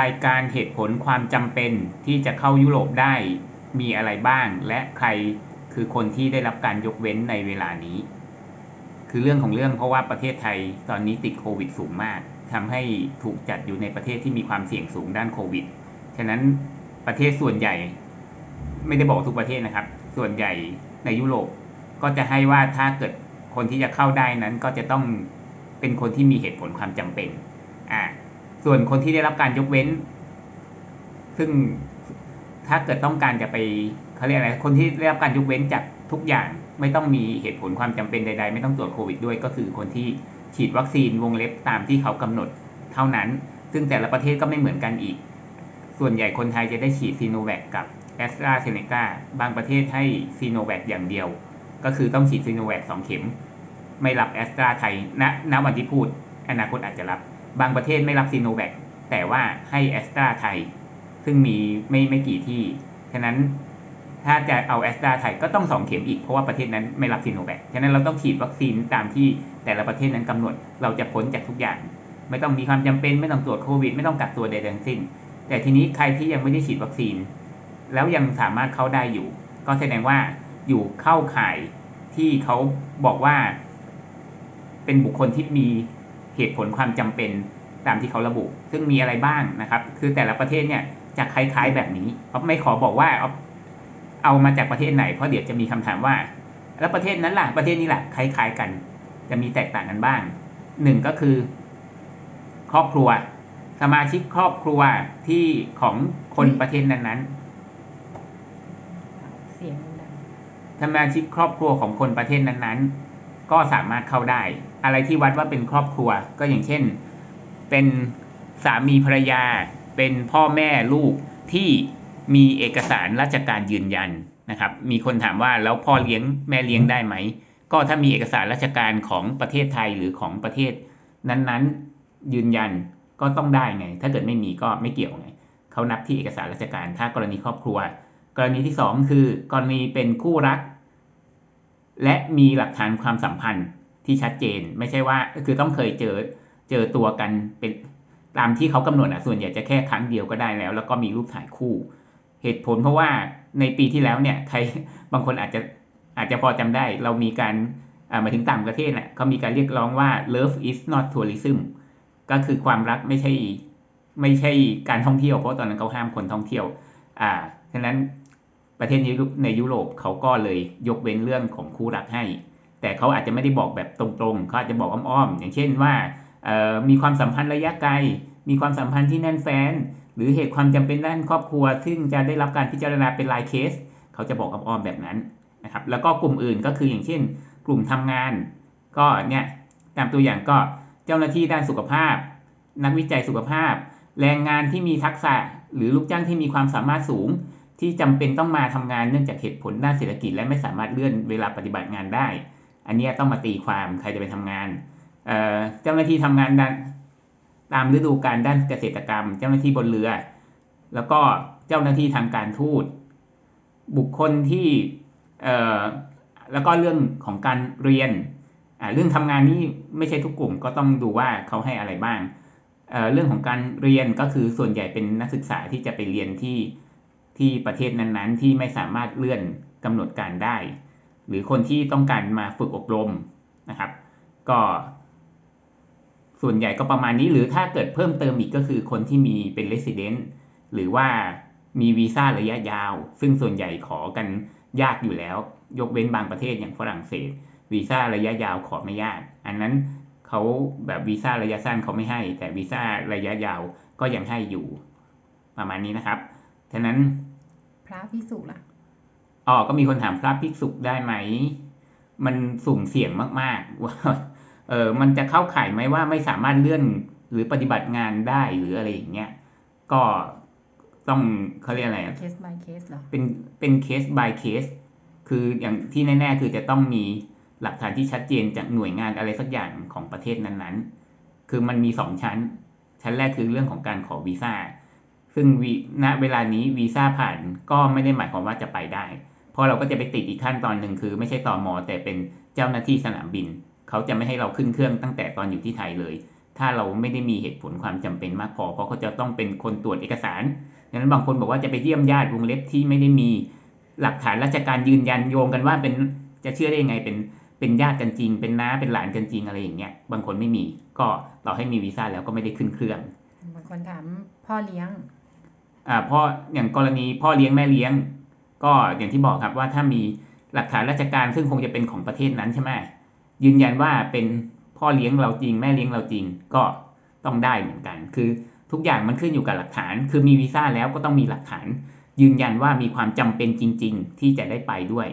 รายการเหตุผลความจำเป็นที่จะเข้ายุโรปได้มีอะไรบ้าง และใครคือคนที่ได้รับการยกเว้นในเวลานี้ คือเรื่องของเรื่องเพราะว่าประเทศไทยตอนนี้ติดโควิดสูงมากทำให้ถูกจัดอยู่ในประเทศที่มีความเสี่ยงสูงด้านโควิด ฉะนั้นประเทศส่วนใหญ่ ไม่ได้บอกทุกประเทศนะครับ ส่วนใหญ่ในยุโรปก็จะให้ว่าถ้าเกิดคนที่จะเข้าได้นั้นก็จะต้องเป็นคนที่มีเหตุผลความจำเป็น อ่า ส่วนคนที่ได้รับการยกเว้น ซึ่งถ้าเกิดต้องการจะไปเขาเรียกอะไร คนที่ได้รับการยกเว้นจากทุกอย่างไม่ต้องมีเหตุผลความจำเป็นใด ๆ ไม่ต้องตรวจโควิดด้วยก็คือคนที่ฉีดวัคซีนวงเล็บตามที่เขากำหนดเท่านั้น ซึ่งแต่ละประเทศก็ไม่เหมือนกันอีก ส่วนใหญ่คนไทยจะได้ฉีดซีโนแวคกับแอสตราเซเนกาบางประเทศให้ซีโนแวคอย่างเดียว ก็คือต้องฉีดซีโนแวคสองเข็ม ไม่รับแอสตราไทยณณวันที่พูด อนาคตอาจจะรับ บางประเทศไม่รับซีโนแวคแต่ว่าให้แอสตราไทย ซึ่งมีไม่ไม่กี่ที่ ฉะนั้นถ้าจะเอาแอสตราไทยก็ต้องสองเข็มอีก เพราะว่าประเทศนั้นไม่รับซีโนแวคฉะนั้นเราต้องฉีดวัคซีนตามที่แต่ละประเทศนั้นกำหนด เราจะพ้นจากทุกอย่าง ไม่ต้องมีความจำเป็น ไม่ต้องตรวจโควิด ไม่ต้องกักตัวใดทั้งสิ้น แต่ทีนี้ใครที่ยังไม่ได้ฉีดวัคซีน แล้วยังสามารถเข้าได้อยู่ ก็แสดงว่าอยู่เข้าข่ายที่เขาบอกว่า เป็นบุคคลที่มี เหตุผลความจำเป็นตามที่เขาระบุ ซึ่งมีอะไรบ้างนะครับ คือแต่ละประเทศเนี่ยจะคล้ายๆแบบนี้เพราะไม่ขอบอกว่าเอาเอามาจากประเทศไหน เพราะเดี๋ยวจะมีคำถามว่า แล้วประเทศนั้นล่ะประเทศนี้ล่ะคล้าย ๆกัน จะมีแตกต่างกันบ้างหนึ่งก็คือ ครอบครัว สมาชิกครอบครัวที่ของคนประเทศนั้นๆเสียงดังสมาชิกครอบครัวของคนประเทศนั้นๆ ก็สามารถเข้าได้ อะไรที่วัดว่าเป็นครอบครัว ก็อย่างเช่น เป็นสามีภรรยา เป็นพ่อแม่ลูกที่มีเอกสารราชการยืนยันนะครับ มีคนถามว่าแล้วพ่อเลี้ยงแม่เลี้ยงได้ไหม ก็ถ้ามีเอกสารราชการของประเทศไทยหรือของประเทศ นั้นๆยืนยันก็ต้องได้ไง ถ้าเกิดไม่มีก็ไม่เกี่ยวไงเขานับที่เอกสารราชการ ถ้ากรณีครอบครัว กรณีที่สองคือ กรณีเป็นคู่รัก และมีหลักฐานความสัมพันธ์ที่ชัดเจน ไม่ใช่ว่าคือต้องเคยเจอเจอตัวกันเป็นตามที่เขากำหนดอะส่วนใหญ่จะแค่ครั้งเดียวก็ได้แล้ว แล้วก็มีรูปถ่ายคู่ เหตุผลเพราะว่าในปีที่แล้วเนี่ยใครบางคนอาจจะอาจจะพอจำได้ เรามีการอ่ามาถึงต่างประเทศน่ะเขามีการเรียกร้องว่า love is not tourism ก็คือความรักไม่ใช่ไม่ใช่การท่องเที่ยวเพราะตอนนั้นเขาห้ามคนท่องเที่ยว อ่าฉะนั้น ประเทศนี้ในยุโรปเขาก็เลยยกเว้นเรื่องของคู่รักให้ แต่เขาอาจจะไม่ได้บอกแบบตรงๆเขาอาจจะบอกอ้อมๆอย่างเช่นว่ามีความสัมพันธ์ระยะไกล มีความสัมพันธ์ที่แน่นแฟ้นหรือเหตุความจำเป็นด้านครอบครัว ซึ่งจะได้รับการพิจารณาเป็นรายเคส เขาจะบอกอ้อมๆแบบนั้นนะครับแล้วก็กลุ่มอื่นก็คืออย่างเช่น กลุ่มทำงาน ก็เนี่ยตามตัวอย่างก็เจ้าหน้าที่ด้านสุขภาพ นักวิจัยสุขภาพ แรงงานที่มีทักษะหรือลูกจ้างที่มีความสามารถสูง ที่จำเป็นต้องมาทำงานเนื่องจากเหตุผลด้านเศรษฐกิจ และไม่สามารถเลื่อนเวลาปฏิบัติงานได้ อันนี้ต้องมาตีความใครจะไปทำงานเจ้าหน้าที่ทำงานด้านตามฤดูกาลด้านเกษตรกรรม เจ้าหน้าที่บนเรือ แล้วก็เจ้าหน้าที่ทางการทูต บุคคลที่แล้วก็เรื่องของการเรียน เรื่องทำงานนี่ไม่ใช่ทุกกลุ่มก็ต้องดูว่าเขาให้อะไรบ้างเเรื่องของการเรียนก็คือส่วนใหญ่เป็นนักศึกษาที่จะไปเรียนที่ ที่ประเทศนั้นๆ ที่ไม่สามารถเลื่อนกำหนดการได้ หรือคนที่ต้องการมาฝึกอบรมนะครับ ก็ ส่วนใหญ่ก็ประมาณนี้หรือถ้าเกิดเพิ่มเติมอีกก็คือคนที่มีเป็น resident หรือว่ามีวีซ่าระยะยาว ซึ่งส่วนใหญ่ขอกันยากอยู่แล้ว ยกเว้นบางประเทศอย่างฝรั่งเศสวีซ่าระยะยาวขอไม่ยาก อันนั้นเขาแบบวีซ่าระยะสั้นเขาไม่ให้ แต่วีซ่าระยะยาวก็ยังให้อยู่ประมาณนี้นะครับ ฉะนั้น พระภิกษุล่ะอ๋อก็มีคนถามพระภิกษุได้ไหม มันสุ่มเสี่ยงมากๆว่าเออมันจะเข้าข่ายไหมว่าไม่สามารถเลื่อนหรือปฏิบัติงานได้หรืออะไรอย่างเงี้ย ก็ต้องเขาเรียกอะไรอะ case by case เหรอ เป็นเป็นเคส by เคส คืออย่างที่แน่ ๆ คือจะต้องมีหลักฐานที่ชัดเจนจากหน่วยงานอะไรสักอย่างของประเทศนั้นๆ คือมันมีสองชั้น ชั้นแรกคือเรื่องของการขอวีซ่า ซึ่งวีณเวลานี้วีซ่าผ่านก็ไม่ได้หมายความว่าจะไปได้ เพราะเราก็จะไปติดอีกขั้นตอนหนึ่งคือ ไม่ใช่ตอมอแต่เป็นเจ้าหน้าที่สนามบิน เขาจะไม่ให้เราขึ้นเครื่องตั้งแต่ตอนอยู่ที่ไทยเลย ถ้าเราไม่ได้มีเหตุผลความจำเป็นมากพอ เพราะเขาจะต้องเป็นคนตรวจเอกสารดังนั้นบางคนบอกว่าจะไปเยี่ยมญาติวงเล็บที่ไม่ได้มีหลักฐานราชการยืนยันโยงกันว่าเป็นจะเชื่อได้ยังไงเป็นเป็นญาติกันจริง เป็นน้าเป็นหลานกันจริงอะไรอย่างเงี้ยบางคนไม่มี ก็ต่อให้มีวีซ่าแล้วก็ไม่ได้ขึ้นเครื่องบางคนถามพ่อเลี้ยง อ่าพ่ออย่างกรณีพ่อเลี้ยงแม่เลี้ยง ก็อย่างที่บอกครับว่าถ้ามีหลักฐานราชการซึ่งคงจะเป็นของประเทศนั้นใช่ไหมยืนยันว่าเป็นพ่อเลี้ยงเราจริง แม่เลี้ยงเราจริงก็ต้องได้เหมือนกัน คือทุกอย่างมันขึ้นอยู่กับหลักฐาน คือมีวีซ่าแล้วก็ต้องมีหลักฐาน ยืนยันว่ามีความจำเป็นจริง ๆ ที่จะได้ไปด้วย